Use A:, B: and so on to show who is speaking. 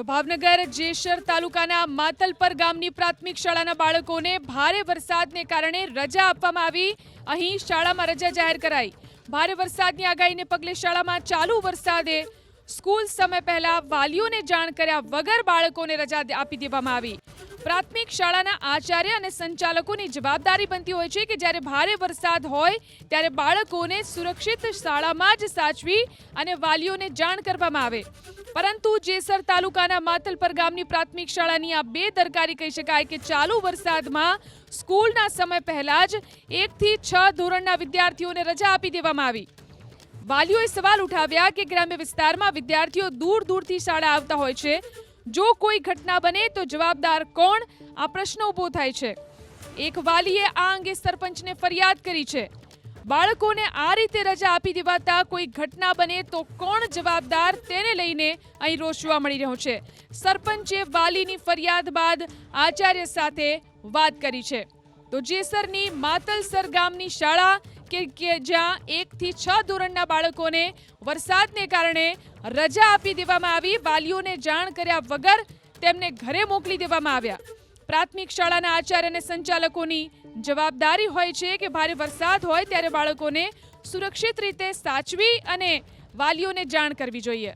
A: તો ભાવનગર જેસર તાલુકાના માતલપર ગામની પ્રાથમિક શાળાના બાળકોને ભારે વરસાદને કારણે રજા આપવામાં આવી. અહીં શાળામાં રજા જાહેર કરાઈ. ભારે વરસાદની આગાહીને પગલે શાળામાં ચાલુ વરસાદે સ્કૂલ સમય પહેલા વાલીઓને જાણ કર્યા વગર બાળકોને રજા આપી દેવામાં આવી. પ્રાથમિક શાળાના આચાર્ય અને સંચાલકોની જવાબદારી બનતી હોય છે કે જ્યારે ભારે વરસાદ હોય ત્યારે બાળકોને સુરક્ષિત શાળામાં જ સાચવી અને વાલીઓને જાણ કરવામાં આવે. પરંતુ જેસર તાલુકાના માતલપર ગામની પ્રાથમિક શાળાની આ બે દરકારી કહી શકાય કે ચાલુ વરસાદમાં સ્કૂલના સમય પહેલા જ એકથી છ ધોરણના વિદ્યાર્થીઓને રજા આપી દેવામાં આવી. વાલીઓએ સવાલ ઉઠાવ્યા કે ગ્રામ્ય વિસ્તારમાં વિદ્યાર્થીઓ દૂર દૂરથી શાળા આવતા હોય છે. જો કોઈ ઘટના બને તો જવાબદાર કોણ? આ પ્રશ્ન ઊભો થાય છે. એક વાલીએ આ અંગે સરપંચને ફરિયાદ કરી છે. બાળકોને આ રીતે રજા આપી દેવાતા કોઈ ઘટના બને તો કોણ જવાબદાર તેને લઈને અહીં રોષ જોવા મળી રહ્યો છે. સરપંચે વાલીની ફરિયાદ બાદ આચાર્ય સાથે વાત કરી છે. તો જેસરની માતલસર ગામની શાળા કે જ્યાં એકથી છ ધોરણના બાળકોને વરસાદને કારણે રજા આપી દેવામાં આવી, વાલીઓને જાણ કર્યા વગર તેમને ઘરે મોકલી દેવામાં આવ્યા. પ્રાથમિક શાળાના આચાર્ય અને સંચાલકોની જવાબદારી હોય છે કે ભારે વરસાદ હોય ત્યારે બાળકોને સુરક્ષિત રીતે સાચવી અને વાલીઓને જાણ કરવી જોઈએ.